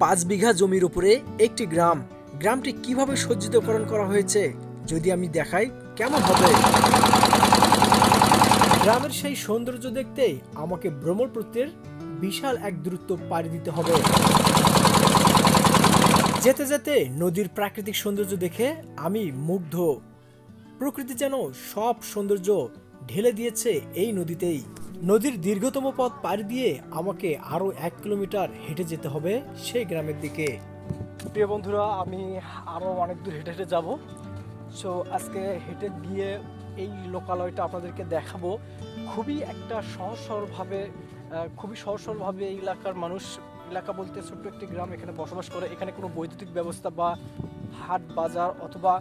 পাঁচ বিঘা জমির উপরে একটি গ্রাম, গ্রামটি কীভাবে সজ্জিতকরণ করা হয়েছে, যদি আমি দেখাই, কেমন হবে? গ্রামের সেই সৌন্দর্য দেখতে আমাকে ব্রহ্মপুত্রের বিশাল এক দূরত্ব পাড়ি দিতে হবে। যেতে যেতে নদীর প্রাকৃতিক সৌন্দর্য দেখে আমি মুগ্ধ। প্রকৃতি যেন সব সৌন্দর্য ঢেলে দিয়েছে এই নদীতেই। নদীর দীর্ঘতম পথ পাড়ি দিয়ে আমাকে আরও এক কিলোমিটার হেঁটে যেতে হবে সেই গ্রামের দিকে। প্রিয় বন্ধুরা, আমি আরও অনেক দূর হেঁটে হেঁটে যাব। সো আজকে হেঁটে গিয়ে এই লোকালয়টা আপনাদেরকে দেখাবো। খুবই একটা সহজ সরলভাবে খুবই সহজ সরলভাবে এই এলাকার মানুষ, এলাকা বলতে ছোট্ট একটি গ্রাম এখানে বসবাস করে। এখানে কোনো বৈদ্যুতিক ব্যবস্থা বা হাট বাজার অথবা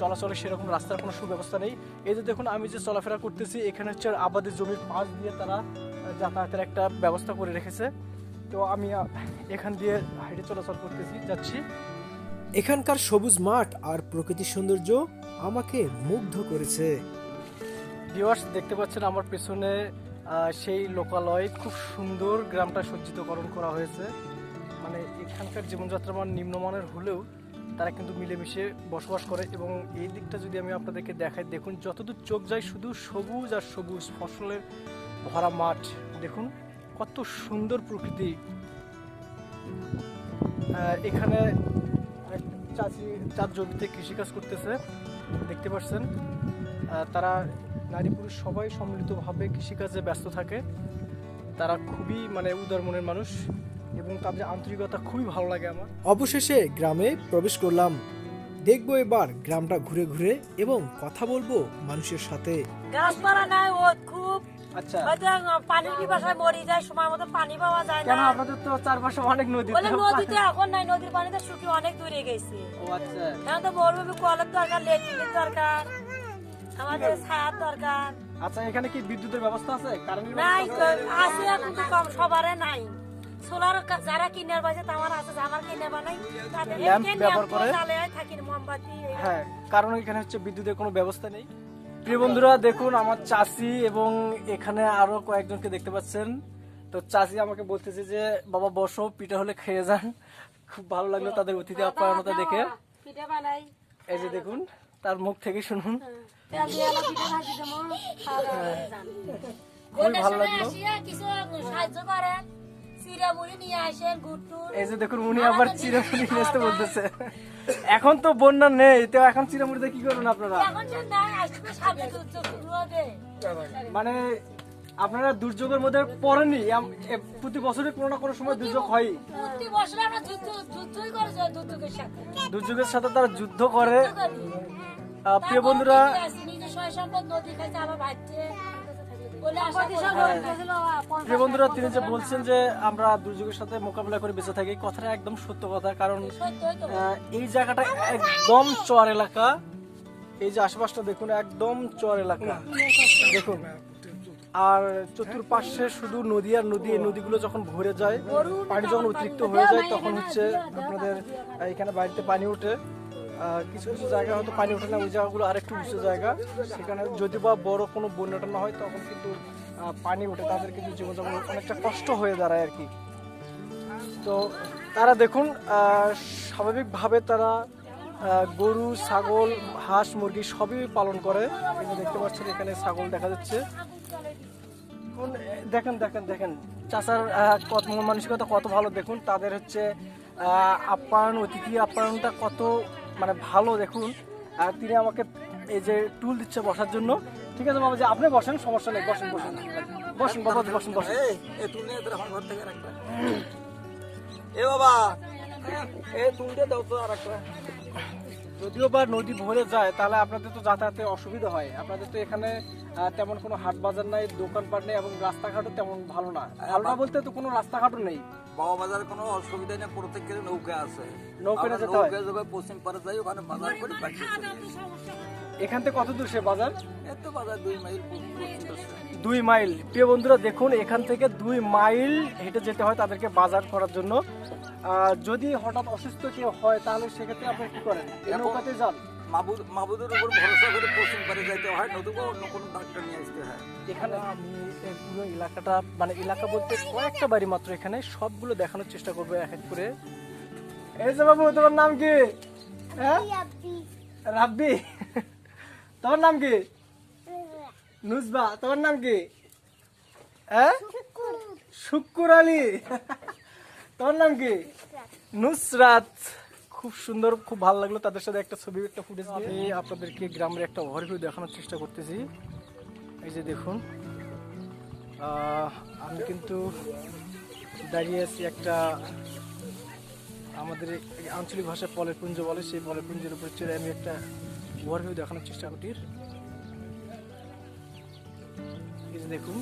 চলাচলের সেরকম রাস্তার কোনো সুব্যবস্থা নেই। এই যে দেখুন আমি যে চলাফেরা করতেছি এখানে হচ্ছে আবাদের জমির পাশ দিয়ে তারা যাতায়াতের একটা ব্যবস্থা করে রেখেছে। তো আমি এখান দিয়ে হাইটে চলাচল করতেছি যাচ্ছি। এখানকার সবুজ মাঠ আর প্রকৃতির সৌন্দর্য আমাকে মুগ্ধ করেছে। ভিউয়ার্স দেখতে পাচ্ছেন আমার পেছনে সেই লোকালয়। খুব সুন্দর গ্রামটা সজ্জিতকরণ করা হয়েছে। মানে এখানকার জীবনযাত্রা মান নিম্নমানের হলেও তারা কিন্তু মিলেমিশে বসবাস করে এবং এই দিকটা যদি আমি আপনাদেরকে দেখাই, দেখুন, যতদূর চোখ যায় শুধু সবুজ আর সবুজ ফসলের ভরা মাঠ। দেখুন, কত সুন্দর প্রকৃতি। এখানে চাষি চার জমিতে কৃষিকাজ করতেছে, দেখতে পাচ্ছেন। তারা নারী পুরুষ সবাই সম্মিলিতভাবে কৃষিকাজে ব্যস্ত থাকে। তারা খুবই মানে উদার মনের মানুষ। এবং তাদের আন্তরিকতা খুবই ভালো লাগে আমার। অবশেষে গ্রামে প্রবেশ করলাম। দেখব এবার গ্রামটা ঘুরে ঘুরে এবং কথা বলব মানুষের সাথে। গাছপালা নাই ও খুব। আচ্ছা। পানির পিপাসায় মরি যায় সময় মতো পানি পাওয়া যায় কেন না। আপনাদের তো চারপাশে অনেক নদী বলে নদীতে এখন নাই নদীর পানিতে অনেক দূরে গেছে। ও আচ্ছা। এখন তো মরুভূমি কলের দরকার লেট্রিনের দরকার আমাদের ছায়ার দরকার। আচ্ছা এখানে কি বিদ্যুতের ব্যবস্থা আছে? কারেন্টের নাই আছে? আছে কিন্তু কম সবারে নাই। সোলার যারা কিনার বাজে তামার আছে আমার কিনে বানাই তাদের ল্যাম্প ব্যবহার করে? জ্বালায় থাকি মোমবাতি হ্যাঁ কারণ এখানে হচ্ছে বিদ্যুতের কোনো ব্যবস্থা নেই। প্রিয় বন্ধুরা দেখুন আমার চাচি এবং এখানে আরও কয়েকজনকে দেখতে পাচ্ছেন। তো চাচি আমাকে বলতেছে যে বাবা বসো পিঠা হলে খেয়ে যান। খুব ভালো লাগল তাদের অতিথি আপ্যায়নতা দেখে। এই যে দেখুন তার মুখ থেকে শুনুন। তেল করে যান। খুবই ভালো লাগল। নিয়ে আসেন এই যে দেখুন উনি আবার চিরামুড়ি নিয়ে আসতে বলতেছে। এখন তো বন্যা নেই তো এখন চিরামুড়িতে কি করবেন আপনারা? এখন যে নাই আসবে সামনে দুর্যোগ মানে আপনারা দুর্যোগের মধ্যে পড়েনি প্রতি বছরই কোনো না কোনো সময় দুর্যোগ হয়। প্রতি বছর আমরা যুদ্ধই করেছি দুর্যোগের সাথে। দুর্যোগের সাথে তারা যুদ্ধ করে। প্রিয় বন্ধুরা সয় সম্পদ নদী খাইছে আবার ভাইছে প্রিয় বন্ধুরা তিনি যে বলছেন যে আমরা দুর্যোগের সাথে মোকাবিলা করে বেঁচে থাকি কথাটা একদম সত্য কথা কারণ এই জায়গাটা একদম চর এলাকা। এই যে আশেপাশটা দেখুন একদম চর এলাকা। দেখুন আর চতুর্পাশে শুধু নদী আর নদী এই নদীগুলো যখন ভরে যায় পানি যখন অতিরিক্ত হয়ে যায় তখন হচ্ছে আপনাদের এখানে বাড়িতে পানি ওঠে। কিছু কিছু জায়গা হয়তো পানি ওঠে না, ওই জায়গাগুলো আরেকটু উঁচু জায়গা। সেখানে যদি বা বড় কোনো বন্যাটা না হয়, তখন কিন্তু পানি ওঠে, তাদের কিন্তু জীবনযাপন অনেকটা কষ্ট হয়ে দাঁড়ায় আর কি। তো তারা দেখুন স্বাভাবিকভাবে তারা গরু, ছাগল, হাঁস, মুরগি সবই পালন করে। দেখতে পাচ্ছেন, এখানে ছাগল দেখা যাচ্ছে। দেখেন দেখেন দেখেন চাষার কত মানসিকতা কত ভালো। দেখুন, তাদের হচ্ছে আপ্যায়ন, অতিথি আপ্যায়নটা কত মানে ভালো, দেখুন। আর তিনি আমাকে এই যে টুল দিচ্ছে বসার জন্য। ঠিক আছে, বাবা, যে আপনি বসেন, সমস্যা নেই, বসেন বসেন। বসেন, বাবা, বসেন বসেন। এ বাবা, এ তুলতে দাও তো আর একটা। যদিও বা নদী ভরে যায় তাহলে আপনাদের তো যাতায়াতে অসুবিধা হয়। আপনাদের তো এখানে তেমন কোনো হাট বাজার নাই দোকানপাট নেই এবং রাস্তাঘাটও তেমন ভালো না। ভালো না বলতে তো কোনো রাস্তাঘাটও নেই। বাবা বাজার কোনো অসুবিধা নেই প্রত্যেকের নৌকা আছে। নৌকায় আমরা যেতে হয়? নৌকায় পশ্চিম পারে যাই ওখানে বাজার করে। এখান থেকে কত দূর সে বাজার? এত বাজার দুই মাইল দুই মাইল। প্রিয় বন্ধুরা দেখুন এখান থেকে দুই মাইল হেঁটে যেতে হয় তাদেরকে বাজার করার জন্য। যদি হঠাৎ অসুস্থ কেউ হয় তাহলে সেক্ষেত্রে আপনি কি করেন? নৌকাতে যান। মাহবুদ মাহবুদের উপর ভরসা করে পশ্চিম পারে যাইতে হয় নতুবা অন্য কোনো ডাক্তার নিয়ে আসতে হয়। এখানে আমি পুরো এলাকাটা মানে এলাকা বলতে কয়েকটা বাড়ি মাত্র এখানে সবগুলো দেখানোর চেষ্টা করব এক এক করে। এই যে বাবু তোমার নাম কি? হ্যাঁ? রাব্বি। তোমার নাম কি? নুসবা তোমার নাম কি? হ্যাঁ? শুক্কুর আলী। তোমার নাম কি? নুসরাত। খুব সুন্দর, খুব ভালো লাগল তাদের সাথে একটা ছবি, একটা ফুটেজ আমি আপনাদেরকে গ্রামের একটা ওভারভিউ দেখানোর চেষ্টা করতেছি। এই যে দেখুন। আমি কিন্তু দাঁড়িয়ে আছি একটা আমাদের আঞ্চলিক ভাষায় পলের পুঞ্জ বলে, সেই পলের পুঞ্জের উপর চড়ে আমি একটা ওভারভিউ দেখানোর চেষ্টা করি এই যে দেখুন।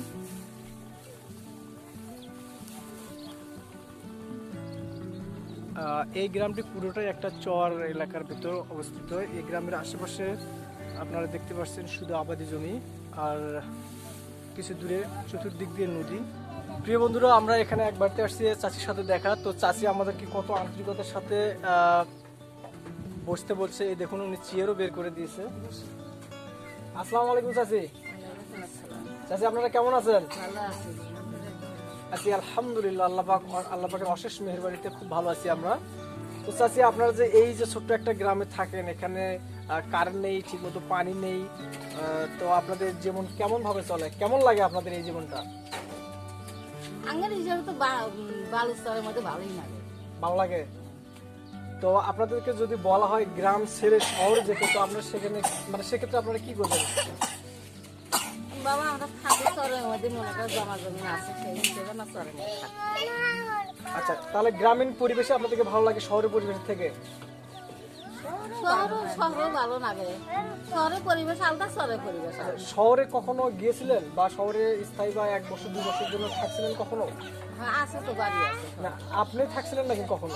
এই গ্রামটি পুরোটাই একটা চর এলাকার ভিতর অবস্থিত। এই গ্রামের আশেপাশে আপনারা দেখতে পাচ্ছেন শুধু আবাদি জমি আর কিছু দূরে চতুর্দিক দিয়ে নদী। প্রিয় বন্ধুরা আমরা এখানে একবারতে আসছি চাচির সাথে দেখা। তো চাচি আমাদেরকে কত আন্তরিকতার সাথে বসতে বলছে এই দেখুন উনি চেয়ারও বের করে দিয়েছে। আসসালামু আলাইকুম চাচি। চাচি আপনারা কেমন আছেন? আছি। আলহামদুলিল্লাহ আল্লাহ পাক আল্লাহ পাকের অশেষ মেহরবানিতে খুব ভালো আছি আমরা। তো চাচি আপনারা যে এই যে ছোট্ট একটা গ্রামে থাকেন এখানে কারেন্ট নেই ঠিকমতো পানি নেই তো আপনাদের জীবন কেমন ভাবে চলে? কেমন লাগে আপনাদের এই জীবনটা? আঙ্গের হিসাবে তো বালুচরের মধ্যে ভালোই লাগে। ভালো লাগে? তো আপনাদেরকে যদি বলা হয় গ্রাম ছেড়ে শহরে যেতে তো আপনারা সেখানে মানে সেক্ষেত্রে আপনারা কি করবেন? বাবা আমরা থাকি চরের মধ্যে মনে করো জমা জমি আছে সেই হিসেবে না চরের মধ্যে আচ্ছা তাহলে গ্রামীণ পরিবেশে আপনাদেরকে ভালো লাগে শহরের পরিবেশ থেকে? আলাদা। শহরে কখনো গিয়েছিলেন? বা শহরে স্থায়ী বা এক বছর দুই বছরের জন্য থাকছিলেন কখনো? হ্যাঁ না আপনি থাকছিলেন নাকি কখনো?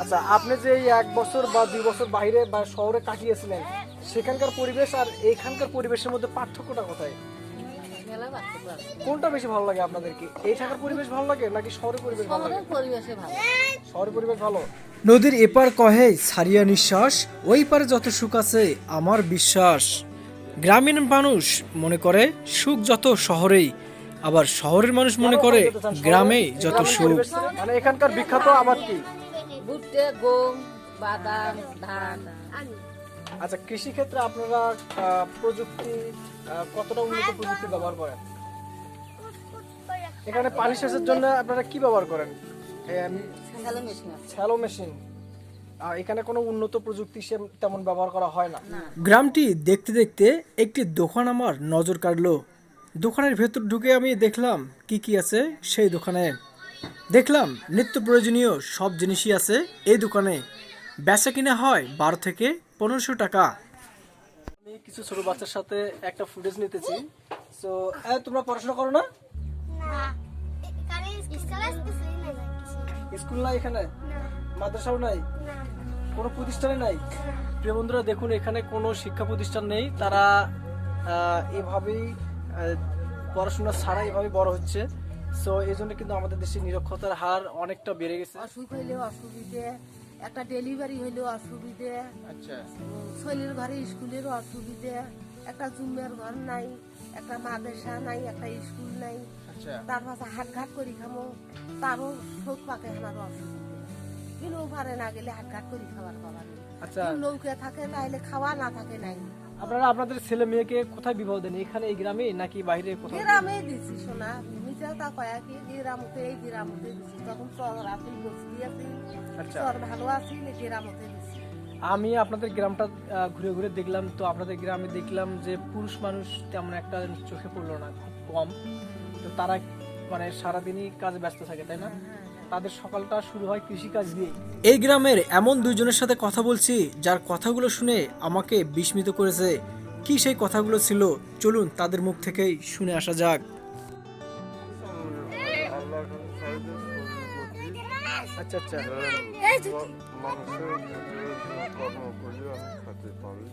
আচ্ছা আপনি যে এক বছর বা দুই বছর বাইরে বা শহরে কাটিয়েছিলেন সেখানকার পরিবেশ আর এইখানকার পরিবেশের মধ্যে পার্থক্যটা কোথায়? কোনটা বেশি ভালো লাগে আপনাদেরকে? এই থাকার পরিবেশ ভালো লাগে নাকি শহরের পরিবেশ ভালো লাগে? শহরের পরিবেশে ভালো। শহরের পরিবেশ ভালো? নদীর এপার কহে ছাড়িয়া নিঃশ্বাস ওই পারে যত সুখ আছে আমার বিশ্বাস। গ্রামীণ মানুষ মনে করে সুখ যত শহরেই আবার শহরের মানুষ মনে করে গ্রামে যত সুখ। মানে এখানকার বিখ্যাত আবাদ কি? ভুট্টে গম বাদাম ধান। আচ্ছা কৃষি ক্ষেত্রে আপনারা প্রযুক্তি কতটা উন্নত প্রযুক্তি ব্যবহার করেন? এখানে পানি সেচের জন্য আপনারা কি ব্যবহার করেন? শ্যালো মেশিন এখানে কোনো উন্নত প্রযুক্তি সে- তেমন ব্যবহার করা হয় না। গ্রামটি দেখতে দেখতে একটি দোকান আমার নজর কাড়লো। দোকানের ভেতর ঢুকে আমি দেখলাম কি কি আছে সেই দোকানে। দেখলাম নিত্য প্রয়োজনীয় সব জিনিসই আছে এই দোকানে। বেচা কিনা হয় বারো থেকে পনেরোশো টাকা। আমি কিছু ছোট বাচ্চার সাথে একটা ফুটেজ নিতেছি। তো তোমরা পড়াশোনা করো না? স্কুল নাই এখানে? মাদ্রাসাও নাই? কোনো প্রতিষ্ঠানে নাই? প্রিয় বন্ধুরা দেখুন এখানে কোনো শিক্ষা প্রতিষ্ঠান নেই। তারা এভাবেই পড়াশোনা ছাড়া এভাবে বড় হচ্ছে। সো এই জন্য কিন্তু আমাদের দেশে নিরক্ষতার হার অনেকটা বেড়ে গেছে। অসুখ হইলে অসুবিধে একটা ডেলিভারি হইলে অসুবিধে। আচ্ছা। শৈলীর ঘরে স্কুলের অসুবিধে। একটা জুমের ঘর নাই একটা মাদ্রাসা নাই একটা স্কুল নাই। আচ্ছা। তার পাশে হাট ঘাট করি খামো তারও শোক পাকে আমার অসুবিধে। কিন্তু পারে না গেলে হাট ঘাট করি খাবার পাবার আচ্ছা। নৌকে থাকে তাহলে খাওয়া না থাকে নাই। আপনারা আপনাদের ছেলে মেয়েকে কোথায় বিবাহ দেন? এখানে এই গ্রামে নাকি বাইরে কোথাও? গ্রামে দিছি সোনা তা কয়া কি গ্রামতে এই গ্রামতে দিছি। তখন চর বসতি আছি আচ্ছা। চর ভালো গ্রামতে দিছি। আমি আপনাদের গ্রামটা ঘুরে ঘুরে দেখলাম তো আপনাদের গ্রামে দেখলাম যে পুরুষ মানুষ তেমন একটা চোখে পড়ল না খুব কম। তো তারা মানে সারাদিনই কাজে ব্যস্ত থাকে তাই না? তাদের সকালটা শুরু হয় কৃষি কাজ দিয়ে এই গ্রামের এমন দুইজনের সাথে কথা বলছি যার কথাগুলো শুনে আমাকে বিস্মিত করেছে। কি সেই কথাগুলো ছিল? চলুন তাদের মুখ থেকেই শুনে আসা যাক। আচ্ছা আচ্ছা। মানুষের কর্ম করি আমি খেতে পারি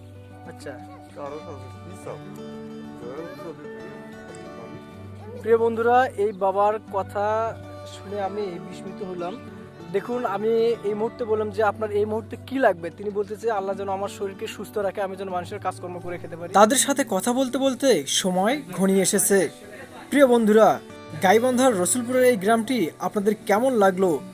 আচ্ছা। কারও কি প্রিয় বন্ধুরা এই বাবার কথা শুনে আমি বিস্মিত হলাম। দেখুন আমি এই মুহূর্তে বললাম যে আপনার এই মুহূর্তে কি লাগবে? তিনি বলতে বলতেছে আল্লাহ যেন আমার শরীরকে সুস্থ রাখে আমি যেন মানুষের কাজকর্ম করে খেতে পারি। তাদের সাথে কথা বলতে বলতে সময় ঘনিয়ে এসেছে। প্রিয় বন্ধুরা গাইবান্ধার রসুলপুরের এই গ্রামটি আপনাদের কেমন লাগল